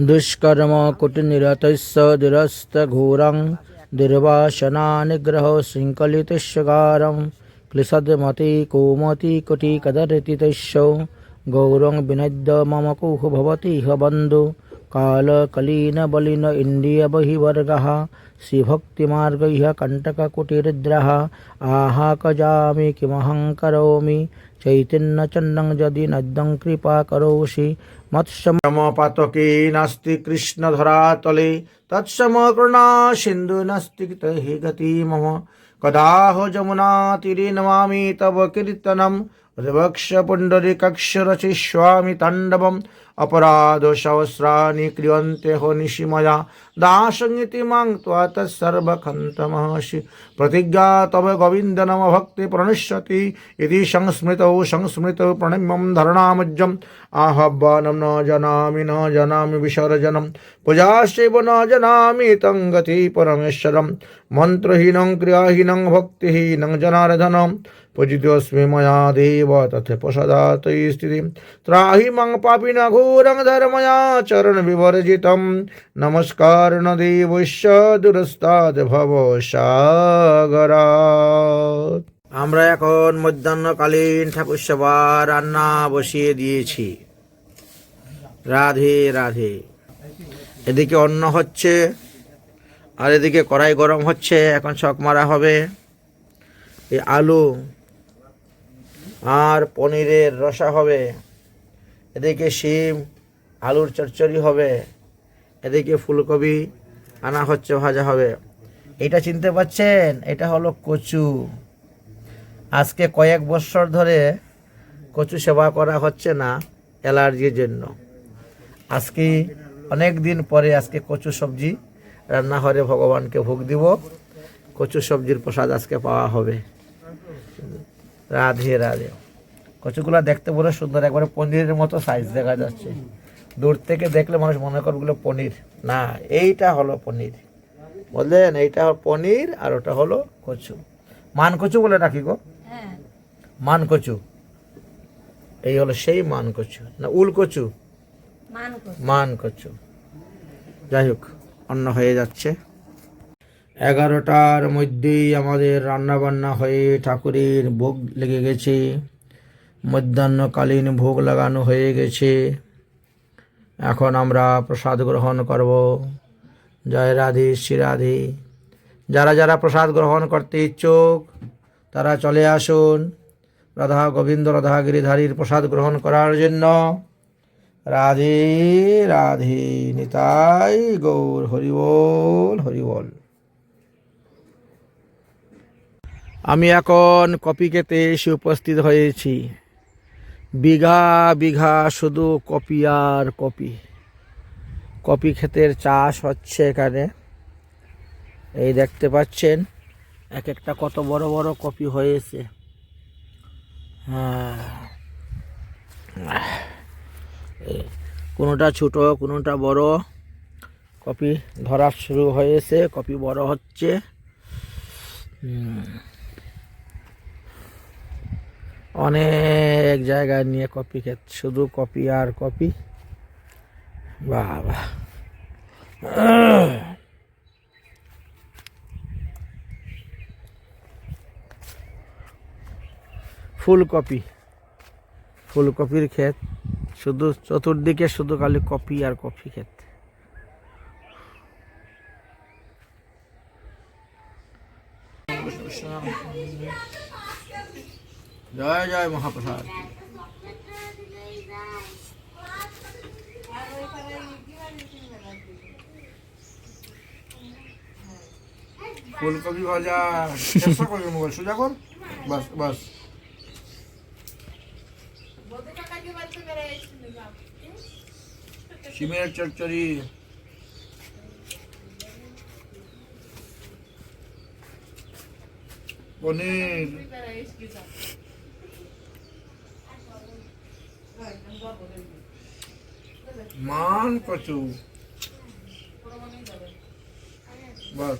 দুষ্কর্ম কুটিনিরতস্য দুরস্তঘোরং দুর্বাসনা নিগ্রহ শৃঙ্খলিতস্যগারম ক্লিষদমতি কোমতি কুটিকদরতিতস্য গৌরং বিনদ্য মম কুহ ভবতি হ বন্ধু कालकलीनबलिन इन्द्रियबहिवर्गः श्रीभक्तिमार्गैः कण्टककुटिरुद्रः आहाकजामि किमहं करोमि चैतन्यचन्दं यदि नद्यं कृपा करोषि। मत्समपातके नास्ति कृष्णधरातले तत्समकृणा सिन्धु नास्ति हि गति मम कदाह जमुनातीरे नमामि तव कीर्तनं रवक्ष पुण्डरीकक्षरचिष्यामि ताण्डवम् अपराधसहस्राणि क्रियन्ते हो निशिमया। दासङ्गिति माँ त्वा तत्सर्वखन्तमहसि प्रतिज्ञा तव गोविन्द नम भक्ति प्रणश्यति। यदि संस्मृतौ संस्मृतौ प्रणम्यं धरणामज्जम्। न जानामि न जानामि विसर्जनं पूजाश्चैव न जानामि तं गति परमेश्वरं मन्त्रहीनं, क्रियाहीनं, भक्तिहीनं जनार्दनं पूजितोऽस्मि मया देव तथ प्रसदातै स्थितिं त्राहि मं पापिन घोरं धर्मयाचरणविवर्जितं नमस्कार न देवस्य দুরস্তাদ ভব সাগরাত আমরা এখন মধ্যাহ্নকালীন ঠাকুর সেবা রান্না বসিয়ে দিয়েছি রাধে রাধে এদিকে অন্ন হচ্ছে আর এদিকে কড়াই গরম হচ্ছে এখন ছক মারা হবে এই আলু আর পনিরের রসা হবে। এদিকে শিম, আলুর চচ্চড়ি হবে। এদিকে ফুলকপি আনা হচ্ছে, ভাজা হবে। এটা চিনতে পাচ্ছেন? এটা হলো কচু। আজকে কয়েক বছর ধরে কচু সেবা করা হচ্ছে না অ্যালার্জির জন্য। আজকে অনেক দিন পরে আজকে কচু সবজি রান্নাঘরে ভগবানকে ভোগ দিব। কচু সবজির প্রসাদ আজকে পাওয়া হবে। রাধে রাধে। কচুগুলো দেখতে বলে সুন্দর একবারে পনিরের মতো সাইজ দেখা যাচ্ছে। দূর থেকে দেখলে মানুষ মনে করে ওগুলো পনির। না এইটা হলো পনির। বললেন এইটা হলো পনির আর ওটা হলো কচু। মান কচু বলে রাখি গো। হ্যাঁ। মান কচু। এই হলো সেই মান কচু। না উল কচু। মান কচু। যাই হোক অন্য হয়ে যাচ্ছে। এগারোটার মধ্যেই আমাদের রান্না বান্না হয়ে ঠাকুরের ভোগ লেগে গেছে। মধ্যাহ্নকালীন ভোগ লাগানো হয়ে গেছে। এখন আমরা প্রসাদ গ্রহণ করব। জয় রাধে, শ্রী রাধে। যারা যারা প্রসাদ গ্রহণ করতে ইচ্ছুক, তারা চলে আসুন রাধা গোবিন্দ রাধা গিরিধারীর প্রসাদ গ্রহণ করার জন্য। রাধে রাধে, নিতাই গৌর হরিবল হরিবল আমি এখন কপি খেতে এসে উপস্থিত হয়েছি। বিঘা বিঘা শুধু কপি আর কপি। কপি ক্ষেতের চাষ হচ্ছে এখানে। এই দেখতে পাচ্ছেন এক একটা কত বড় বড় কপি হয়েছে। হ্যাঁ। কোনোটা ছোট, কোনোটা বড়। কপি ধরা শুরু হয়েছে, কপি বড় হচ্ছে। অনেক জায়গায় নিয়ে কপি খেত, শুধু কপি আর কপি বাহ ফুলকপি ফুলকপির ক্ষেত শুধু চতুর্দিকে শুধু খালি কপি আর কপি ক্ষেত জয় জয় মহাপ্রসাদ। ফুলকপি ভাজা, চেষ্টা করবে মোবাইল, সোজা কর। বাস বাস। সিমের চচ্চড়ি। পনির। মান প্রচুর বাস